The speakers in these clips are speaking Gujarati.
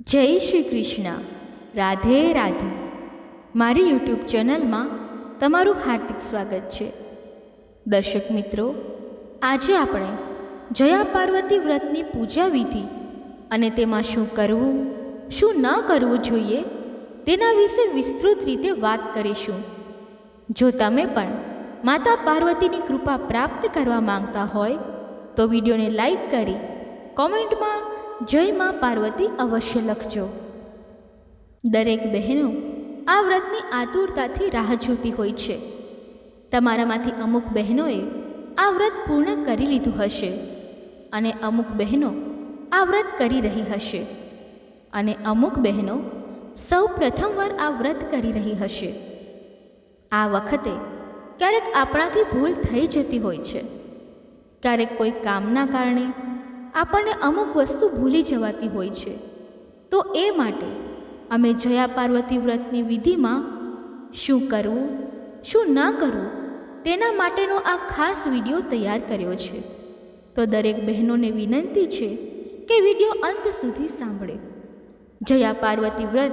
જય શ્રી કૃષ્ણ. રાધે રાધે. મારી યુટ્યુબ ચેનલમાં તમારું હાર્દિક સ્વાગત છે. દર્શક મિત્રો, આજે આપણે જયા પાર્વતી વ્રતની પૂજા વિધિ અને તેમાં શું કરવું, શું ન કરવું જોઈએ તેના વિશે વિસ્તૃત રીતે વાત કરીશું. જો તમે પણ માતા પાર્વતીની કૃપા પ્રાપ્ત કરવા માંગતા હોય, તો વિડીયોને લાઈક કરી કોમેન્ટમાં જય મા પાર્વતી અવશ્ય લખજો. દરેક બહેનો આ વ્રતની આતુરતાથી રાહ જોતી હોય છે. તમારામાંથી અમુક બહેનોએ આ વ્રત પૂર્ણ કરી લીધું હશે અને અમુક બહેનો આ વ્રત કરી રહી હશે અને અમુક બહેનો સૌ પ્રથમવાર આ વ્રત કરી રહી હશે. આ વખતે ક્યારેક આપણાથી ભૂલ થઈ જતી હોય છે. ક્યારેક કોઈ કામના કારણે આપણને અમુક વસ્તુ ભૂલી જવાતી હોય છે. તો એ માટે અમે જયા પાર્વતી વ્રતની વિધિમાં શું કરવું, શું ના કરવું, તેના માટેનો આ ખાસ વીડિયો તૈયાર કર્યો છે. તો દરેક બહેનોને વિનંતી છે કે વીડિયો અંત સુધી સાંભળે. જયા પાર્વતી વ્રત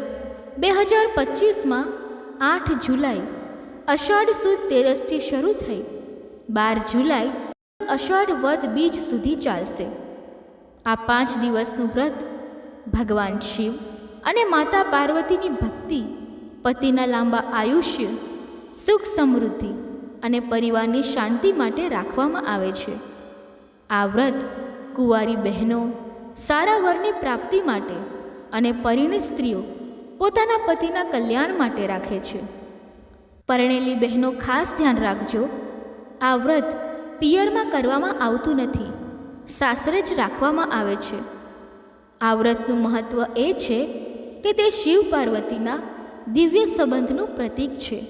બે હજાર પચીસમાં આઠ જુલાઈ અષાઢ સુદ તેરસથી શરૂ થઈ બાર જુલાઈ અષાઢ વદ બીજ સુધી ચાલશે. આ પાંચ દિવસનું વ્રત ભગવાન શિવ અને માતા પાર્વતીની ભક્તિ, પતિના લાંબા આયુષ્ય, સુખ સમૃદ્ધિ અને પરિવારની શાંતિ માટે રાખવામાં આવે છે. આ વ્રત કુંવારી બહેનો, સારા વરની પ્રાપ્તિ માટે અને પરિણીત સ્ત્રીઓ પોતાના પતિના કલ્યાણ માટે રાખે છે. પરણેલી બહેનો ખાસ ધ્યાન રાખજો. આ વ્રત પિયરમાં કરવામાં આવતું નથી. સાસરે જ રાખવામાં આવે છે. આ વ્રતનું મહત્ત્વ એ છે કે તે શિવ પાર્વતીના દિવ્ય સંબંધનું પ્રતીક છે,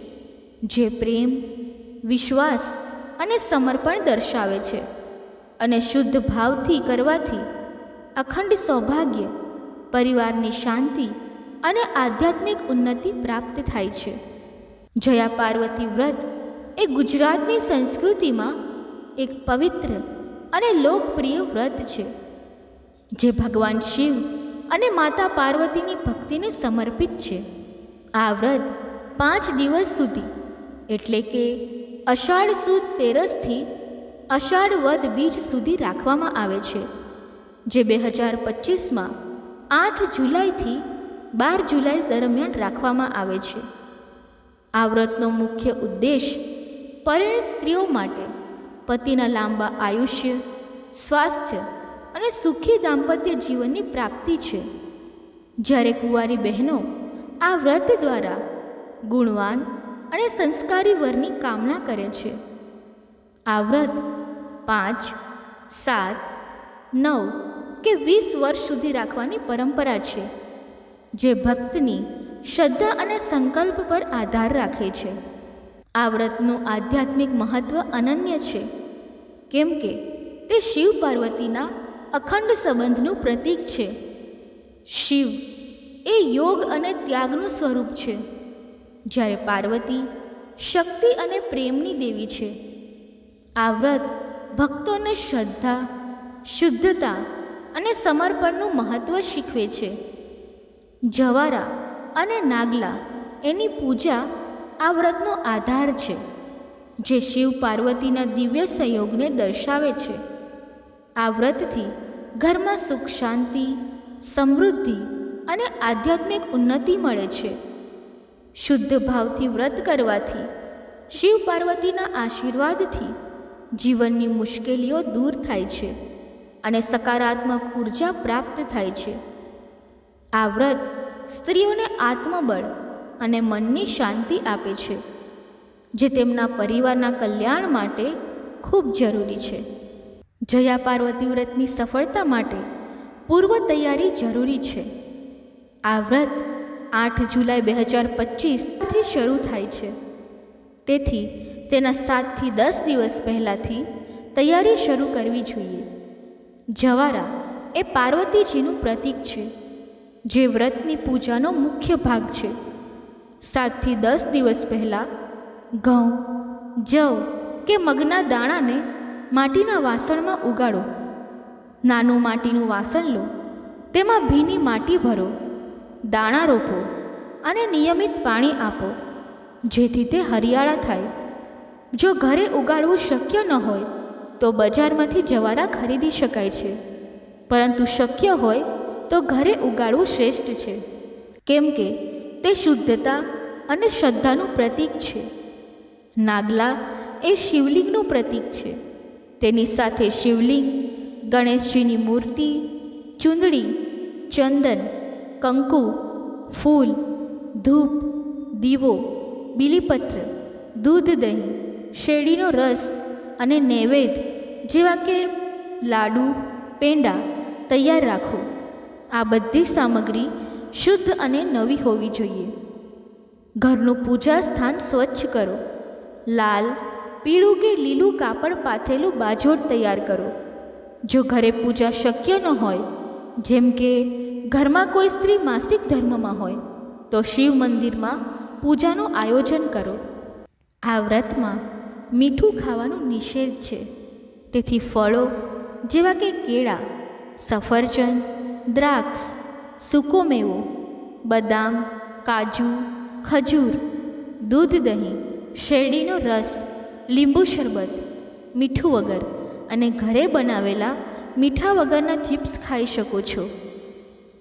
જે પ્રેમ, વિશ્વાસ અને સમર્પણ દર્શાવે છે અને શુદ્ધ ભાવથી કરવાથી અખંડ સૌભાગ્ય, પરિવારની શાંતિ અને આધ્યાત્મિક ઉન્નતિ પ્રાપ્ત થાય છે. જયા પાર્વતી વ્રત એ ગુજરાતની સંસ્કૃતિમાં એક પવિત્ર અને લોકપ્રિય વ્રત છે. જે ભગવાન શિવ અને માતા પાર્વતીની ભક્તિને સમર્પિત છે. આ વ્રત પાંચ દિવસ સુધી, એટલે કે અષાઢ સુદ તેરસથી અષાઢ વદ બીજ સુધી રાખવામાં આવે છે. જે બે હજાર પચીસમાં આઠ જુલાઈથી બાર જુલાઈ દરમિયાન રાખવામાં આવે છે. આ વ્રતનો મુખ્ય ઉદ્દેશ પરિણીત સ્ત્રીઓ માટે પતિના લાંબા આયુષ્ય, સ્વાસ્થ્ય અને સુખી દાંપત્ય જીવનની પ્રાપ્તિ છે. જ્યારે કુંવારી બહેનો આ વ્રત દ્વારા ગુણવાન અને સંસ્કારી વરની કામના કરે છે. આ વ્રત પાંચ, સાત, નવ કે વીસ વર્ષ સુધી રાખવાની પરંપરા છે, જે ભક્તની શ્રદ્ધા અને સંકલ્પ પર આધાર રાખે છે. આ વ્રતનું આધ્યાત્મિક મહત્ત્વ અનન્ય છે. કેમ કે તે શિવ પાર્વતીના અખંડ સંબંધનું પ્રતીક છે. શિવ એ યોગ અને ત્યાગનું સ્વરૂપ છે. જ્યારે પાર્વતી શક્તિ અને પ્રેમની દેવી છે. આ વ્રત ભક્તોને શ્રદ્ધા, શુદ્ધતા અને સમર્પણનું મહત્ત્વ શીખવે છે. જવારા અને નાગલા એની પૂજા આ વ્રતનો આધાર છે, જે શિવ પાર્વતીના દિવ્ય સંયોગને દર્શાવે છે. આ વ્રતથી ઘરમાં સુખ, શાંતિ, સમૃદ્ધિ અને આધ્યાત્મિક ઉન્નતિ મળે છે. શુદ્ધ ભાવથી વ્રત કરવાથી, શિવ પાર્વતીના આશીર્વાદથી જીવનની મુશ્કેલીઓ દૂર થાય છે અને સકારાત્મક ઊર્જા પ્રાપ્ત થાય છે. આ વ્રત સ્ત્રીઓને આત્મબળ અને મનની શાંતિ આપે છે, જે તેમના પરિવારના કલ્યાણ માટે ખૂબ જરૂરી છે. જયા પાર્વતી વ્રતની સફળતા માટે પૂર્વ તૈયારી જરૂરી છે. આ વ્રત આઠ જુલાઈ બે હજાર પચીસથી શરૂ થાય છે. તેથી તેના સાતથી દસ દિવસ પહેલાંથી તૈયારી શરૂ કરવી જોઈએ. જવારા એ પાર્વતીજીનું પ્રતીક છે, જે વ્રતની પૂજાનો મુખ્ય ભાગ છે. સાતથી દસ દિવસ પહેલાં ઘઉં, જવ કે મગના દાણાને માટીના વાસણમાં ઉગાડો. નાનું માટીનું વાસણ લો, તેમાં ભીની માટી ભરો, દાણા રોપો અને નિયમિત પાણી આપો, જેથી તે હરિયાળા થાય. જો ઘરે ઉગાડવું શક્ય ન હોય, તો બજારમાંથી જવારા ખરીદી શકાય છે. પરંતુ શક્ય હોય તો ઘરે ઉગાડવું શ્રેષ્ઠ છે. કેમ કે તે શુદ્ધતા અને શ્રદ્ધાનું પ્રતીક છે. નાગલા એ શિવલિંગનું પ્રતીક છે. તેની સાથે શિવલિંગ, ગણેશજીની મૂર્તિ, ચૂંદડી, ચંદન, કંકુ, ફૂલ, ધૂપ, દીવો, બીલીપત્ર, દૂધ દહીં, શેરડીનો રસ અને નૈવેદ્ય જેવા કે લાડુ, પેંડા તૈયાર રાખો. આ બધી સામગ્રી શુદ્ધ અને નવી હોવી જોઈએ. ઘરનું પૂજા સ્થાન સ્વચ્છ કરો. લાલ, પીળું કે લીલું કાપડ પાથેલું બાજોટ તૈયાર કરો. જો ઘરે પૂજા શક્ય ન હોય, જેમ કે ઘરમાં કોઈ સ્ત્રી માસિક ધર્મમાં હોય, તો શિવ મંદિરમાં પૂજાનું આયોજન કરો. આ વ્રતમાં મીઠું ખાવાનું નિષેધ છે. તેથી ફળો, જેવા કે કેળા, સફરજન, દ્રાક્ષ સૂકો મેવો બદામ, કાજુ, ખજૂર, દૂધ દહીં, શેરડીનો રસ, લીંબુ શરબત, મીઠું વગર અને ઘરે બનાવેલા મીઠા વગરના ચિપ્સ ખાઈ શકો છો.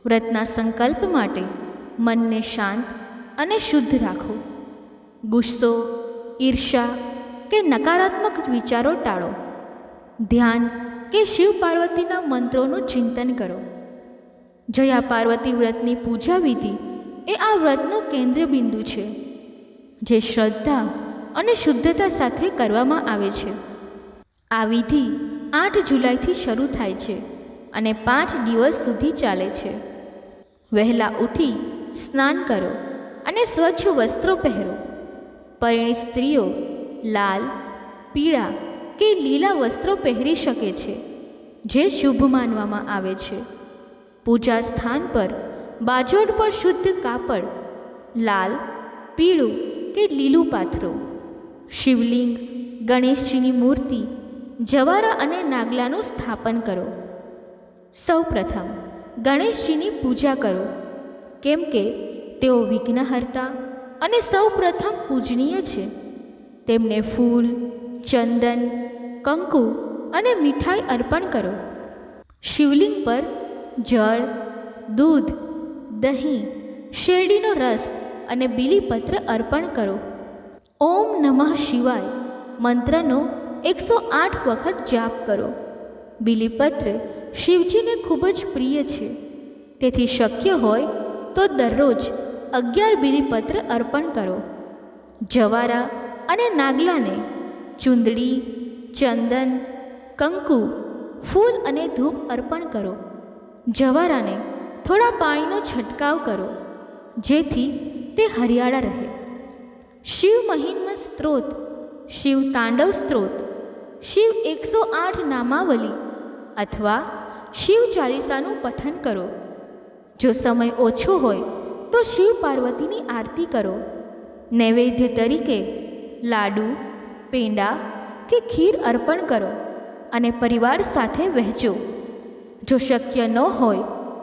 વ્રતના સંકલ્પ માટે મનને શાંત અને શુદ્ધ રાખો. ગુસ્સો ઈર્ષા કે નકારાત્મક વિચારો ટાળો. ધ્યાન કે શિવ પાર્વતીના મંત્રોનું ચિંતન કરો. જયા પાર્વતી વ્રતની પૂજા વિધિ એ આ વ્રતનું કેન્દ્ર બિંદુ છે, જે શ્રદ્ધા અને શુદ્ધતા સાથે કરવામાં આવે છે. આ વિધિ આઠ જુલાઈથી શરૂ થાય છે અને પાંચ દિવસ સુધી ચાલે છે. વહેલા ઉઠી સ્નાન કરો અને સ્વચ્છ વસ્ત્રો પહેરો. પરિણીત સ્ત્રીઓ લાલ, પીળા કે લીલા વસ્ત્રો પહેરી શકે છે, જે શુભ માનવામાં આવે છે. પૂજા સ્થાન પર બાજોડ પર શુદ્ધ કાપડ, લાલ, પીળું કે લીલું પાથરો. શિવલિંગ, ગણેશજીની મૂર્તિ, જવારા અને નાગલાનું સ્થાપન કરો. સૌપ્રથમ ગણેશજીની પૂજા કરો. કેમ કે તેઓ વિઘ્નહર્તા અને સૌપ્રથમ પૂજનીય છે. તેમને ફૂલ, ચંદન, કંકુ અને મીઠાઈ અર્પણ કરો. શિવલિંગ પર જળ, દૂધ, દહીં, શેરડીનો રસ અને બીલીપત્ર અર્પણ કરો. ઓમ નમઃ શિવાય. મંત્રનો એકસો આઠ વખત જાપ કરો. બીલીપત્ર શિવજીને ખૂબ જ પ્રિય છે. તેથી શક્ય હોય તો દરરોજ અગિયાર બીલીપત્ર અર્પણ કરો. જવારા અને નાગલાને ચૂંદડી, ચંદન, કંકુ, ફૂલ અને ધૂપ અર્પણ કરો. જવારાને થોડા પાણીનો છંટકાવ કરો, જેથી તે હરિયાળા રહે. શિવ મહિન્મ સ્ત્રોત, શિવ તાંડવ સ્ત્રોત, શિવ એકસો આઠ નામાવલી અથવા શિવ ચાલીસાનું પઠન કરો. જો સમય ઓછો હોય તો શિવ પાર્વતીની આરતી કરો. નૈવેદ્ય તરીકે લાડુ, પેંડા કે ખીર અર્પણ કરો અને પરિવાર સાથે વહેંચો. જો શક્ય ન હોય,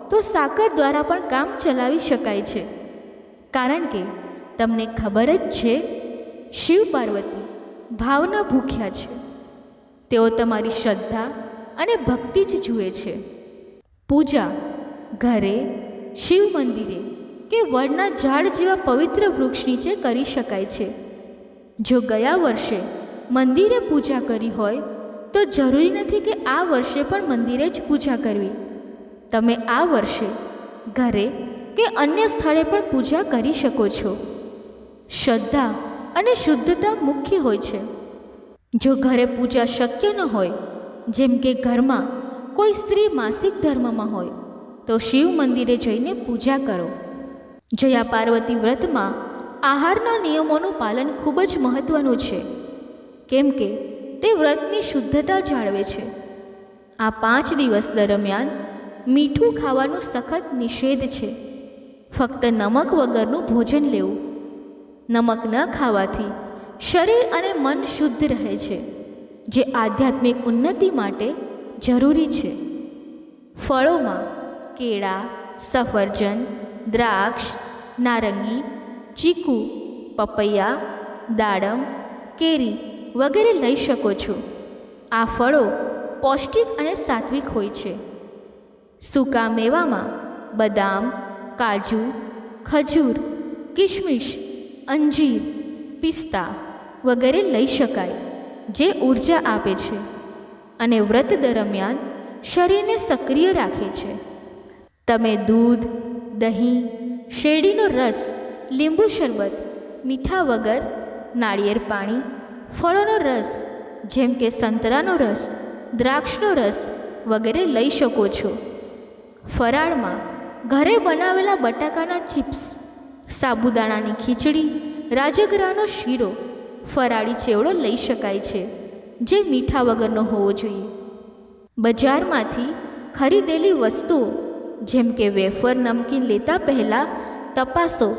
તો સાકર દ્વારા પણ કામ ચલાવી શકાય છે. કારણ કે, તમને ખબર જ છે, શિવ પાર્વતી ભાવના ભૂખ્યા છે. તેઓ તમારી શ્રદ્ધા અને ભક્તિ જ જુએ છે. પૂજા, ઘરે, શિવ મંદિરે કે વડના ઝાડ જેવા પવિત્ર વૃક્ષ નીચે કરી શકાય છે. જો ગયા વર્ષે મંદિરે પૂજા કરી હોય તો જરૂરી નથી કે આ વર્ષે પણ મંદિરે જ પૂજા કરવી. તમે આ વર્ષે ઘરે કે અન્ય સ્થળે પણ પૂજા કરી શકો છો. શ્રદ્ધા અને શુદ્ધતા મુખ્ય હોય છે. જો ઘરે પૂજા શક્ય ન હોય, જેમ કે ઘરમાં કોઈ સ્ત્રી માસિક ધર્મમાં હોય, તો શિવ મંદિરે જઈને પૂજા કરો. જયા પાર્વતી વ્રતમાં આહારના નિયમોનું પાલન ખૂબ જ મહત્ત્વનું છે. કેમ કે તે વ્રતની શુદ્ધતા જાળવે છે. આ પાંચ દિવસ દરમિયાન મીઠું ખાવાનું સખત નિષેધ છે. ફક્ત નમક વગરનું ભોજન લેવું. નમક ન ખાવાથી શરીર અને મન શુદ્ધ રહે છે, જે આધ્યાત્મિક ઉન્નતિ માટે જરૂરી છે. ફળોમાં કેળા, સફરજન, દ્રાક્ષ, નારંગી, ચીકુ, પપૈયા, દાડમ, કેરી વગેરે લઈ શકો છો. આ ફળો પૌષ્ટિક અને સાત્વિક હોય છે. સૂકા મેવામાં બદામ, કાજુ, ખજૂર કિશમિશ અંજીર, પિસ્તા વગેરે લઈ શકાય, જે ઊર્જા આપે છે અને વ્રત દરમિયાન શરીરને સક્રિય રાખે છે. તમે દૂધ, દહીં, શેરડીનો રસ, લીંબુ શરબત, મીઠા વગર, નાળિયેર પાણી ફળોનો રસ, જેમ કે સંતરાનો રસ, દ્રાક્ષનો રસ વગેરે લઈ શકો છો. ફરાળમાં ઘરે બનાવેલા બટાકાના ચિપ્સ, સાબુદાણાની ખીચડી, રાજગરાનો શીરો, ફરાળી ચેવડો લઈ શકાય છે, જે મીઠા વગરનો હોવો જોઈએ. બજારમાંથી ખરીદેલી વસ્તુઓ, જેમ કે વેફર, નમકીન લેતા પહેલાં તપાસો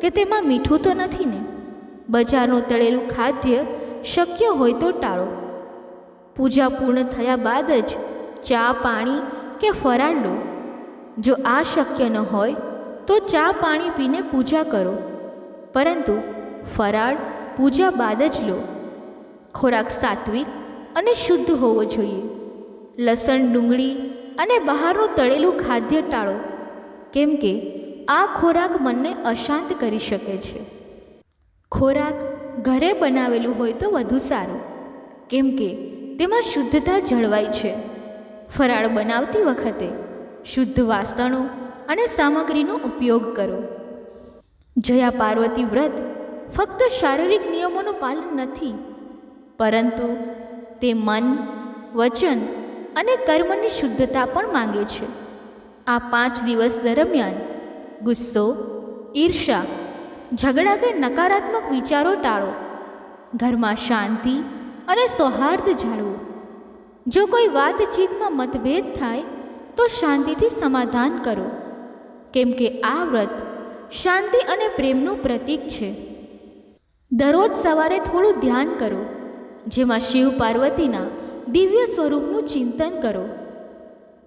કે તેમાં મીઠું તો નથી ને? બજારનું તળેલું ખાદ્ય શક્ય હોય તો ટાળો. પૂજા પૂર્ણ થયા બાદ જ ચા પાણી કે ફરાળ લો. જો આ શક્ય ન હોય, તો ચા પાણી પીને પૂજા કરો. પરંતુ ફરાળ પૂજા બાદ જ લો. ખોરાક સાત્વિક અને શુદ્ધ હોવો જોઈએ. લસણ, ડુંગળી અને બહારનું તળેલું ખાદ્ય ટાળો. કેમ કે આ ખોરાક મનને અશાંત કરી શકે છે. ખોરાક ઘરે બનાવેલું હોય તો વધુ સારું. કેમ કે તેમાં શુદ્ધતા જળવાય છે. ફરાળ બનાવતી વખતે શુદ્ધ વાસણો અને સામગ્રીનો ઉપયોગ કરો. જયા પાર્વતી વ્રત ફક્ત શારીરિક નિયમોનું પાલન નથી, પરંતુ તે મન, વચન અને કર્મની શુદ્ધતા પણ માંગે છે. આ પાંચ દિવસ દરમિયાન ગુસ્સો ઈર્ષા ઝઘડા કે નકારાત્મક વિચારો ટાળો. ઘરમાં શાંતિ અને સૌહાર્દ જાળવો. જો કોઈ વાતચીતમાં મતભેદ થાય, તો શાંતિથી સમાધાન કરો. કેમ કે આ વ્રત શાંતિ અને પ્રેમનું પ્રતીક છે. દરરોજ સવારે થોડું ધ્યાન કરો, જેમાં શિવ પાર્વતીના દિવ્ય સ્વરૂપનું ચિંતન કરો.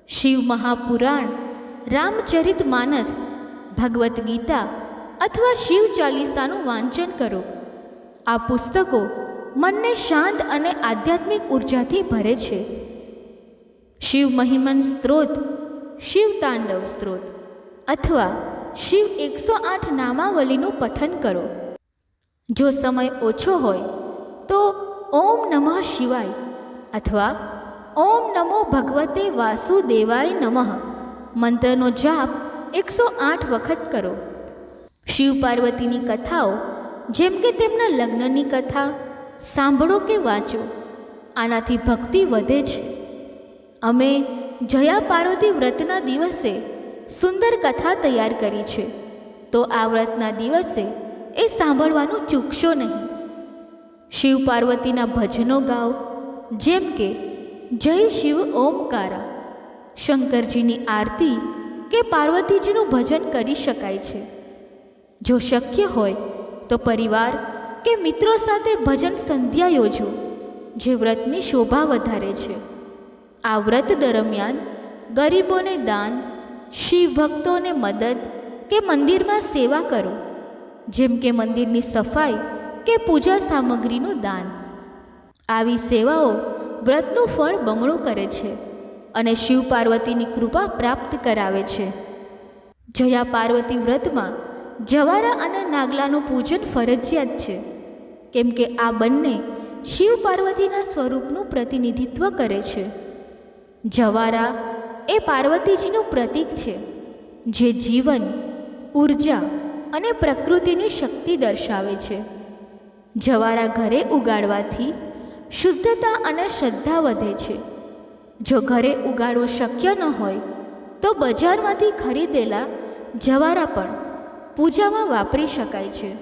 શિવ મહાપુરાણ, રામચરિત માનસ, ભગવદ્ ગીતા અથવા શિવ ચાલીસાનું વાંચન કરો. આ પુસ્તકો મનને શાંત અને આધ્યાત્મિક ઉર્જાથી ભરે છે. શિવ મહિમન સ્ત્રોત, શિવ તાંડવ સ્ત્રોત, અથવા શિવ એકસો આઠ નામાવલીનું પઠન કરો. જો સમય ઓછો હોય, તો ઓમ નમઃ શિવાય અથવા ઓમ નમો ભગવતે વાસુદેવાય નમઃ મંત્રનો જાપ એકસો આઠ વખત કરો. શિવ પાર્વતીની કથાઓ, જેમ કે તેમના લગ્નની કથા, સાંભળો કે વાંચો, આનાથી ભક્તિ વધે છે. અમે જયા પાર્વતી વ્રતના દિવસે સુંદર કથા તૈયાર કરી છે. તો આ વ્રતના દિવસે એ સાંભળવાનું ચૂકશો નહીં. શિવ પાર્વતીના ભજનો ગાઓ, જેમ કે, જય શિવ ઓમકારા. શંકરજીની આરતી કે પાર્વતીજીનું ભજન કરી શકાય છે. જો શક્ય હોય, તો પરિવાર કે મિત્રો સાથે ભજન સંધ્યા યોજો, જે વ્રતની શોભા વધારે છે. આ વ્રત દરમિયાન ગરીબોને દાન, શિવ ભક્તોને મદદ કે મંદિરમાં સેવા કરો, જેમ કે મંદિરની સફાઈ કે પૂજા સામગ્રીનું દાન. આવી સેવાઓ વ્રતનું ફળ બમણું કરે છે અને શિવ પાર્વતીની કૃપા પ્રાપ્ત કરાવે છે. જયા પાર્વતી વ્રતમાં જવારા અને નાગલાનું પૂજન ફરજિયાત છે. કેમ કે આ બંને શિવ પાર્વતીના સ્વરૂપનું પ્રતિનિધિત્વ કરે છે. જવારા એ પાર્વતીજીનું પ્રતીક છે, જે જીવન, ઊર્જા અને પ્રકૃતિની શક્તિ દર્શાવે છે. જવારા ઘરે ઉગાડવાથી શુદ્ધતા અને શ્રદ્ધા વધે છે. જો ઘરે ઉગાડવું શક્ય ન હોય, તો બજારમાંથી ખરીદેલા જવારા પણ પૂજામાં વાપરી શકાય છે.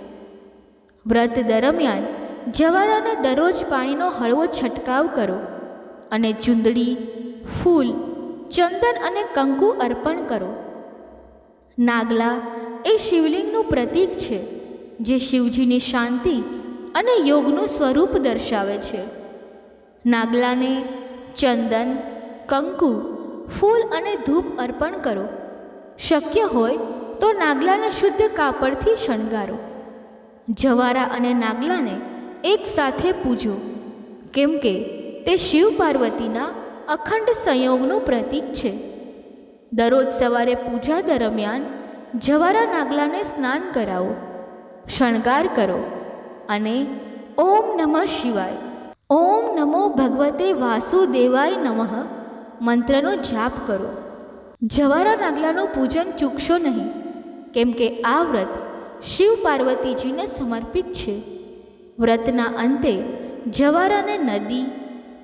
વ્રત દરમિયાન જવારાને દરરોજ પાણીનો હળવો છંટકાવ કરો અને ચૂંદડી, ફૂલ, ચંદન અને કંકુ અર્પણ કરો. નાગલા એ શિવલિંગનું પ્રતીક છે, જે શિવજીની શાંતિ અને યોગનું સ્વરૂપ દર્શાવે છે. નાગલાને ચંદન, કંકુ, ફૂલ અને ધૂપ અર્પણ કરો. શક્ય હોય તો નાગલાને શુદ્ધ કાપડથી શણગારો. જવારા અને નાગલાને એકસાથે પૂજો. કેમ કે તે શિવ પાર્વતીના અખંડ સંયોગનું પ્રતીક છે. દરરોજ સવારે પૂજા દરમિયાન જવારા નાગલાને સ્નાન કરાવો. શણગાર કરો અને ઓમ નમઃ શિવાય. ઓમ નમો ભગવતે વાસુદેવાય નમઃ મંત્રનો જાપ કરો. જવારા નાગલાનું પૂજન ચૂકશો નહીં. કેમ કે આ વ્રત શિવ પાર્વતીજીને સમર્પિત છે. વ્રતના અંતે જવારાને નદી,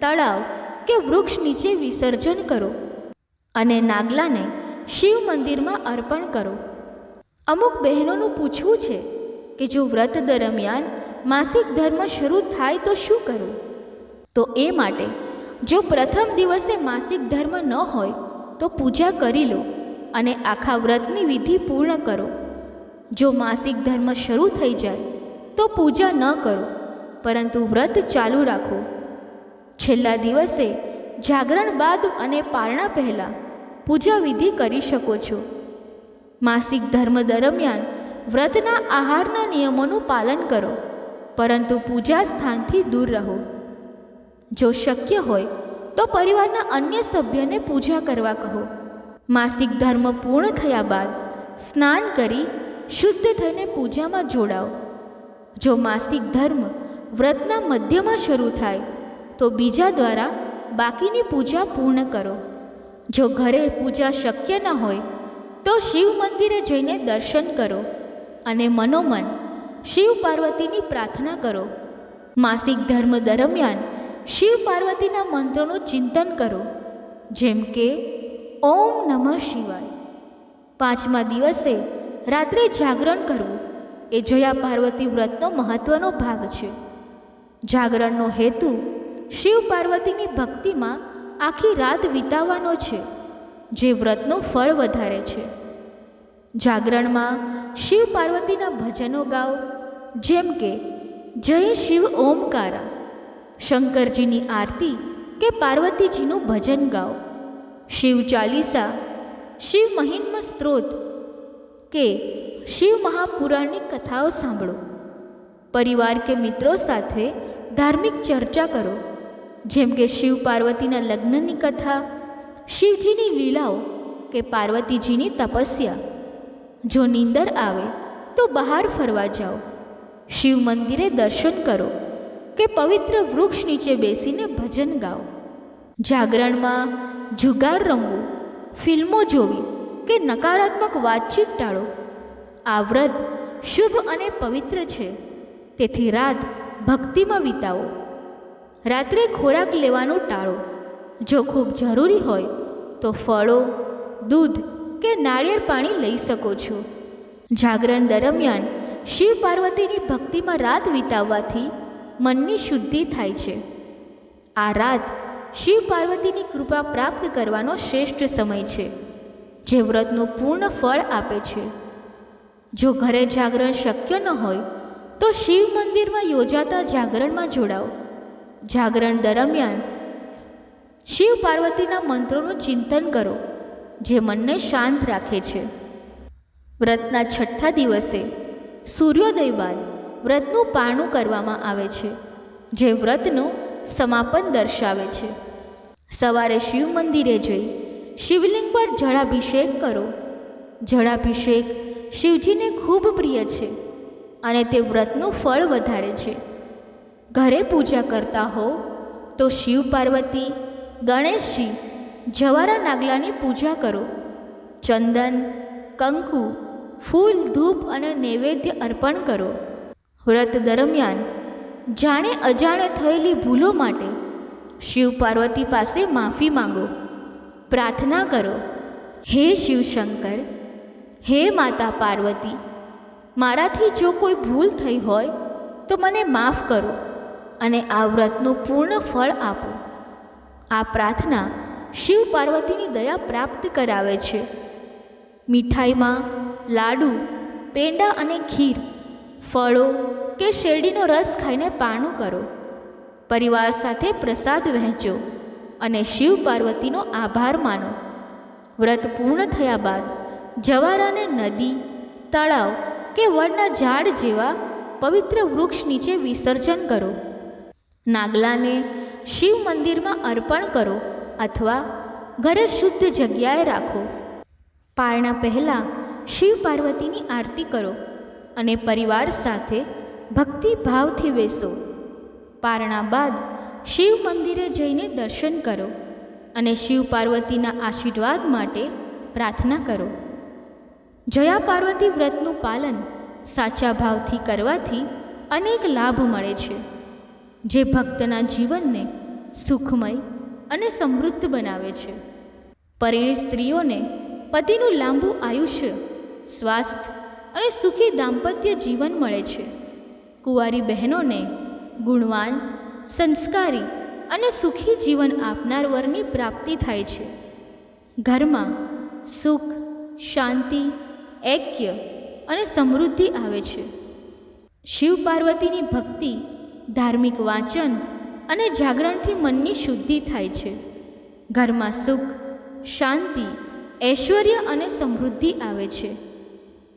તળાવ કે વૃક્ષ નીચે વિસર્જન કરો અને નાગલાને શિવ મંદિરમાં અર્પણ કરો. અમુક બહેનોનું પૂછવું છે કે જો વ્રત દરમિયાન માસિક ધર્મ શરૂ થાય તો શું કરવું તો એ માટે જો પ્રથમ દિવસે માસિક ધર્મ ન હોય તો પૂજા કરી લો. અને આખા વ્રતની વિધિ પૂર્ણ કરો. જો માસિક ધર્મ શરૂ થઈ જાય, તો પૂજા ન કરો, પરંતુ વ્રત ચાલુ રાખો. છેલ્લા દિવસે જાગરણ બાદ અને પારણા પહેલાં પૂજા વિધિ કરી શકો છો. માસિક ધર્મ દરમિયાન વ્રતના આહારના નિયમોનું પાલન કરો, પરંતુ પૂજા સ્થાનથી દૂર રહો. જો શક્ય હોય, તો પરિવારના અન્ય સભ્યને પૂજા કરવા કહો. માસિક ધર્મ પૂર્ણ થયા બાદ સ્નાન કરી શુદ્ધ થઈને પૂજામાં જોડાઓ. જો માસિક ધર્મ વ્રતના મધ્યમાં શરૂ થાય, તો બીજા દ્વારા બાકીની પૂજા પૂર્ણ કરો. જો ઘરે પૂજા શક્ય ન હોય, તો શિવ મંદિરે જઈને દર્શન કરો અને મનોમન શિવ પાર્વતીની પ્રાર્થના કરો. માસિક ધર્મ દરમિયાન શિવ પાર્વતીના મંત્રોનું ચિંતન કરો, જેમ કે ઓમ નમઃ શિવાય. પાંચમા દિવસે રાત્રે જાગરણ કરવું એ જયા પાર્વતી વ્રતનો મહત્વનો ભાગ છે. જાગરણનો હેતુ શિવ પાર્વતીની ભક્તિમાં આખી રાત વિતાવવાનો છે, જે વ્રતનું ફળ વધારે છે. જાગરણમાં શિવ પાર્વતીના ભજનો ગાઓ, જેમ કે, જય શિવ ઓમકારા. શંકરજીની આરતી કે પાર્વતીજીનું ભજન ગાઓ. શિવ ચાલીસા, શિવ મહિન્મ સ્ત્રોત કે શિવ મહાપુરાણની કથાઓ સાંભળો. પરિવાર કે મિત્રો સાથે ધાર્મિક ચર્ચા કરો, જેમ કે શિવ પાર્વતીના લગ્નની કથા, શિવજીની લીલાઓ કે પાર્વતીજીની તપસ્યા. જો નીંદર આવે તો બહાર ફરવા જાઓ. શિવ મંદિરે દર્શન કરો કે પવિત્ર વૃક્ષ નીચે બેસીને ભજન ગાઓ. જાગરણમાં જુગાર રમવું ફિલ્મો જોવી કે નકારાત્મક વાતચીત ટાળો? આ વ્રત શુભ અને પવિત્ર છે. તેથી રાત ભક્તિમાં વિતાવો. રાત્રે ખોરાક લેવાનું ટાળો. જો ખૂબ જરૂરી હોય, તો ફળો, દૂધ કે નાળિયેર પાણી લઈ શકો છો. જાગરણ દરમિયાન શિવ પાર્વતીની ભક્તિમાં રાત વિતાવવાથી મનની શુદ્ધિ થાય છે. આ રાત શિવ પાર્વતીની કૃપા પ્રાપ્ત કરવાનો શ્રેષ્ઠ સમય છે, જે વ્રતનું પૂર્ણ ફળ આપે છે. જો ઘરે જાગરણ શક્ય ન હોય, તો શિવ મંદિરમાં યોજાતા જાગરણમાં જોડાઓ. જાગરણ દરમિયાન શિવ પાર્વતીના મંત્રોનું ચિંતન કરો, જે મનને શાંત રાખે છે. વ્રતના છઠ્ઠા દિવસે સૂર્યોદય બાદ વ્રતનું પારણું કરવામાં આવે છે, જે વ્રતનું સમાપન દર્શાવે છે. સવારે શિવ મંદિરે જઈ શિવલિંગ પર જળાભિષેક કરો. જળાભિષેક શિવજીને ખૂબ પ્રિય છે અને તે વ્રતનું ફળ વધારે છે. ઘરે પૂજા કરતા હો તો શિવ પાર્વતી, ગણેશજી, જવારા નાગલાની પૂજા કરો. ચંદન, કંકુ, ફૂલ, ધૂપ અને નૈવેદ્ય અર્પણ કરો. વ્રત દરમિયાન જાણે અજાણે થયેલી ભૂલો માટે શિવ પાર્વતી પાસે માફી માંગો. પ્રાર્થના કરો, હે શિવશંકર, હે માતા પાર્વતી, મારાથી જો કોઈ ભૂલ થઈ હોય તો મને માફ કરો અને આ વ્રતનું પૂર્ણ ફળ આપો. આ પ્રાર્થના શિવ પાર્વતીની દયા પ્રાપ્ત કરાવે છે. મીઠાઈમાં લાડુ, પેંડા અને ખીર, ફળો કે શેરડીનો રસ ખાઈને પાણું કરો. પરિવાર સાથે પ્રસાદ વહેંચો અને શિવ પાર્વતીનો આભાર માનો. વ્રત પૂર્ણ થયા બાદ જવારાને નદી, તળાવ કે વડના ઝાડ જેવા પવિત્ર વૃક્ષ નીચે વિસર્જન કરો. નાગલાને શિવ મંદિરમાં અર્પણ કરો અથવા ઘરે શુદ્ધ જગ્યાએ રાખો. પારણા પહેલાં શિવ પાર્વતીની આરતી કરો અને પરિવાર સાથે ભક્તિ ભાવથી બેસો પારણા બાદ શિવ મંદિરે જઈને દર્શન કરો અને શિવ પાર્વતીના આશીર્વાદ માટે પ્રાર્થના કરો. જયા પાર્વતી વ્રતનું પાલન સાચા ભાવથી કરવાથી અનેક લાભ મળે છે. જે ભક્તના જીવનને સુખમય અને સમૃદ્ધ બનાવે છે. પરિણીત સ્ત્રીઓને પતિનું લાંબુ આયુષ્ય, સ્વાસ્થ્ય અને સુખી દાંપત્ય જીવન મળે છે. કુંવારી બહેનોને ગુણવાન, સંસ્કારી અને સુખી જીવન આપનાર વરની પ્રાપ્તિ થાય છે. ઘરમાં સુખ, શાંતિ, ઐક્ય અને સમૃદ્ધિ આવે છે. શિવ પાર્વતીની ભક્તિ, ધાર્મિક વાંચન અને જાગરણથી મનની શુદ્ધિ થાય છે. ઘરમાં સુખ, શાંતિ, ઐશ્વર્ય અને સમૃદ્ધિ આવે છે.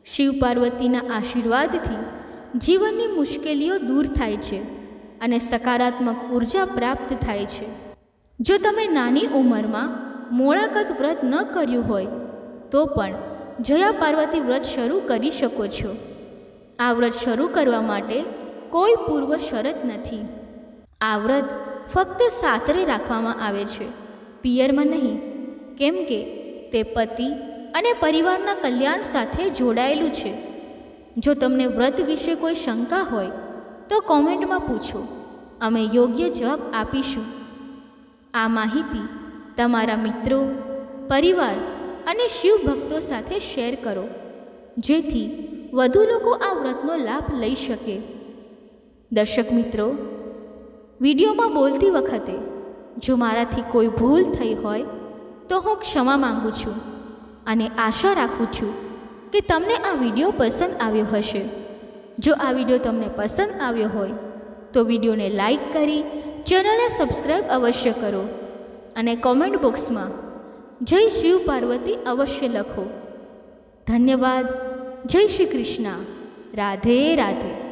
શિવ પાર્વતીના આશીર્વાદથી જીવનની મુશ્કેલીઓ દૂર થાય છે અને સકારાત્મક ઊર્જા પ્રાપ્ત થાય છે. જો તમે નાની ઉંમરમાં મોળાકત વ્રત ન કર્યું હોય, તો પણ જયા પાર્વતી વ્રત શરૂ કરી શકો છો. આ વ્રત શરૂ કરવા માટે કોઈ પૂર્વ શરત નથી. આ વ્રત ફક્ત સાસરે રાખવામાં આવે છે, પિયરમાં નહીં, કેમ કે તે પતિ અને પરિવારના કલ્યાણ સાથે જોડાયેલું છે. જો તમને વ્રત વિશે કોઈ શંકા હોય, તો કોમેન્ટમાં પૂછો. અમે યોગ્ય જવાબ આપીશું. આ માહિતી તમારા મિત્રો, પરિવાર અને શિવ ભક્તો સાથે શેર કરો, જેથી વધુ લોકો આ વ્રતનો લાભ લઈ શકે. દર્શક મિત્રો, વિડીયોમાં બોલતી વખતે જો મારાથી કોઈ ભૂલ થઈ હોય, તો હું ક્ષમા માંગુ છું અને આશા રાખું છું કે તમને આ વીડિયો પસંદ આવ્યો હશે. જો આ વીડિયો તમને પસંદ આવ્યો હોય, તો વિડીયોને લાઈક કરી, ચેનલને સબસ્ક્રાઈબ અવશ્ય કરો અને કોમેન્ટ બોક્સમાં જય શિવ પાર્વતી અવશ્ય લખો. ધન્યવાદ. જય શ્રી કૃષ્ણ. રાધે રાધે.